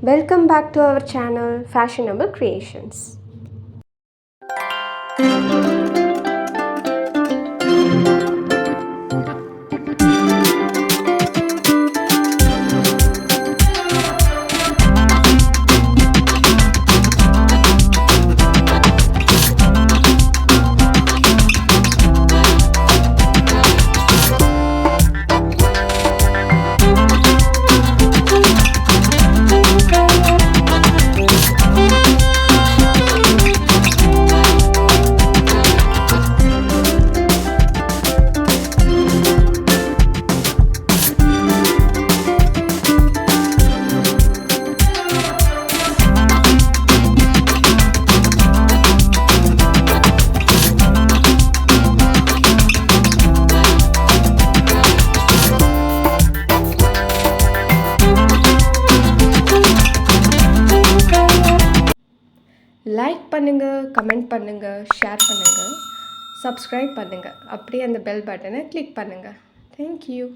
Welcome back to our channel Fashionable Creations. Like பண்ணுங்கள் comment பண்ணுங்கள் share பண்ணுங்கள் subscribe பண்ணுங்கள் அப்படியே அந்த பெல் பட்டனை கிளிக் பண்ணுங்கள் தேங்க்யூ